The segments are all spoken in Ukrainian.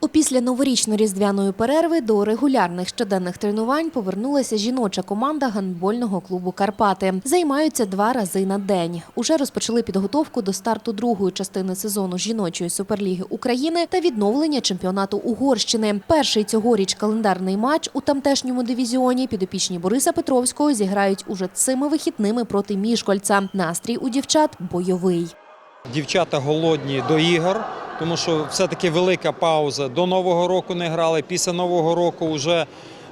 Опісля новорічно-різдвяної перерви до регулярних щоденних тренувань повернулася жіноча команда гандбольного клубу Карпати. Займаються два рази на день. Уже розпочали підготовку до старту другої частини сезону жіночої суперліги України та відновлення чемпіонату Угорщини. Перший цьогоріч календарний матч у тамтешньому дивізіоні підопічні Бориса Петровського зіграють уже цими вихідними проти Мішкольця. Настрій у дівчат бойовий. Дівчата голодні до ігор, тому що все-таки велика пауза. До Нового року не грали. Після Нового року вже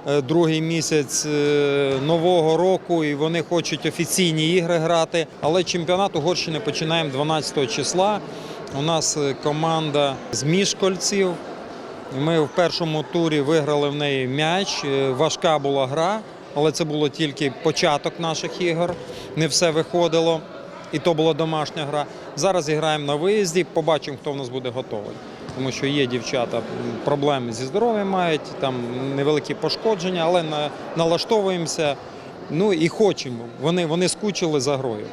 е, другий місяць е, нового року, і вони хочуть офіційні ігри грати. Але чемпіонат Угорщини починаємо 12 числа. У нас е, команда з Мішкольців. Ми в першому турі виграли в неї м'яч. Важка була гра, але це було тільки початок наших ігор. Не все виходило. І то була домашня гра. Зараз граємо на виїзді, побачимо, хто в нас буде готовий. Тому що є дівчата, проблеми зі здоров'ям мають, там невеликі пошкодження, але налаштовуємося. Ну і хочемо. Вони, вони скучили за грою.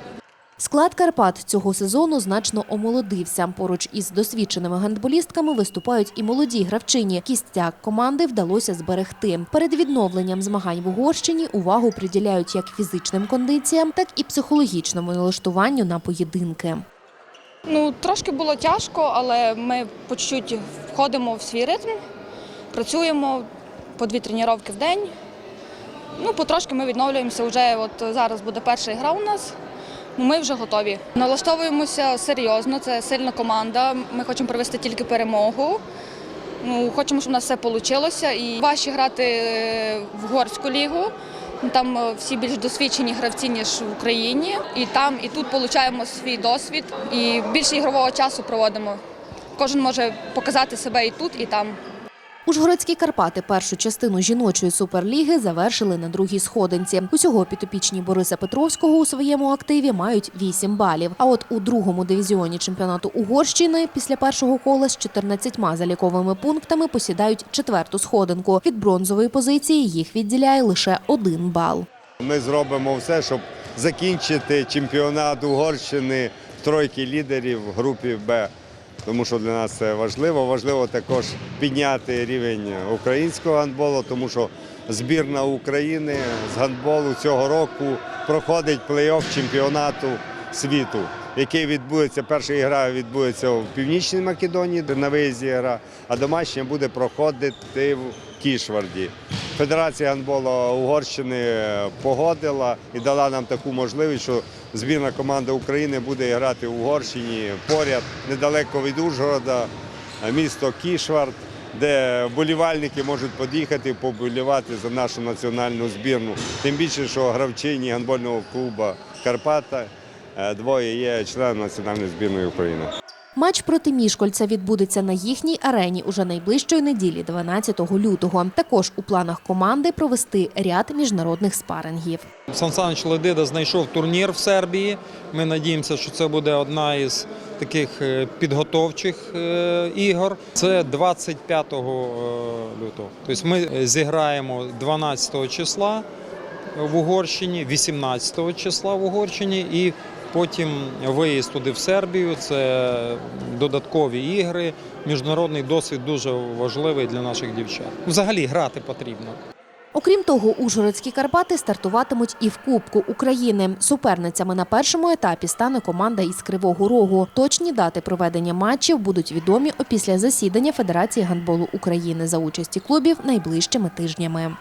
Склад Карпат цього сезону значно омолодився. Поруч із досвідченими гандболістками виступають і молоді гравчині. Кістяк команди вдалося зберегти. Перед відновленням змагань в Угорщині увагу приділяють як фізичним кондиціям, так і психологічному налаштуванню на поєдинки. Ну, трошки було тяжко, але ми по чуть-чуть входимо в свій ритм, працюємо по дві тренування в день. Ну, потрошки ми відновлюємося. Вже от зараз буде перша гра у нас. Ну, ми вже готові. Налаштовуємося серйозно, це сильна команда. Ми хочемо привести тільки перемогу. Ну, хочемо, щоб у нас все вийшло. І важче грати е, в горську лігу. Там е, всі більш досвідчені гравці, ніж в Україні. І там, і тут отримуємо свій досвід і більше ігрового часу проводимо. Кожен може показати себе і тут, і там. Ужгородські Карпати першу частину жіночої суперліги завершили на другій сходинці. Усього підопічні Бориса Петровського у своєму активі мають 8 балів. А от у другому дивізіоні чемпіонату Угорщини після першого кола з 14 заліковими пунктами посідають четверту сходинку. Від бронзової позиції їх відділяє лише один бал. Ми зробимо все, щоб закінчити чемпіонат Угорщини тройки лідерів групі Б. Тому що для нас це важливо. Важливо також підняти рівень українського гандболу, тому що збірна України з гандболу цього року проходить плей-офф чемпіонату світу, який відбудеться. Перша гра відбудеться в Північній Македонії, на виїзді гра, а домашня буде проходити в Кішварді. Федерація гандболу Угорщини погодила і дала нам таку можливість, що збірна команда України буде грати в Угорщині поряд недалеко від Ужгорода, місто Кішвард, де вболівальники можуть під'їхати поболівати за нашу національну збірну. Тим більше, що гравчині гандбольного клубу Карпата е, двоє є членами національної збірної України. Матч проти Мішкольця відбудеться на їхній арені уже найближчої неділі, 12 лютого. Також у планах команди провести ряд міжнародних спарингів. Сан Саныч Ледида знайшов турнір в Сербії. Ми надіємося, що це буде одна із таких е, підготовчих е, ігор. Це 25 е, лютого. Тобто ми зіграємо 12 числа в Угорщині, 18 числа в Угорщині і потім виїзд туди в Сербію. Це додаткові ігри. Міжнародний досвід дуже важливий для наших дівчат. Взагалі грати потрібно. Окрім того, Ужгородські Карпати стартуватимуть і в Кубку України. Суперницями на першому етапі стане команда із Кривого Рогу. Точні дати проведення матчів будуть відомі опісля засідання Федерації гандболу України за участі клубів найближчими тижнями.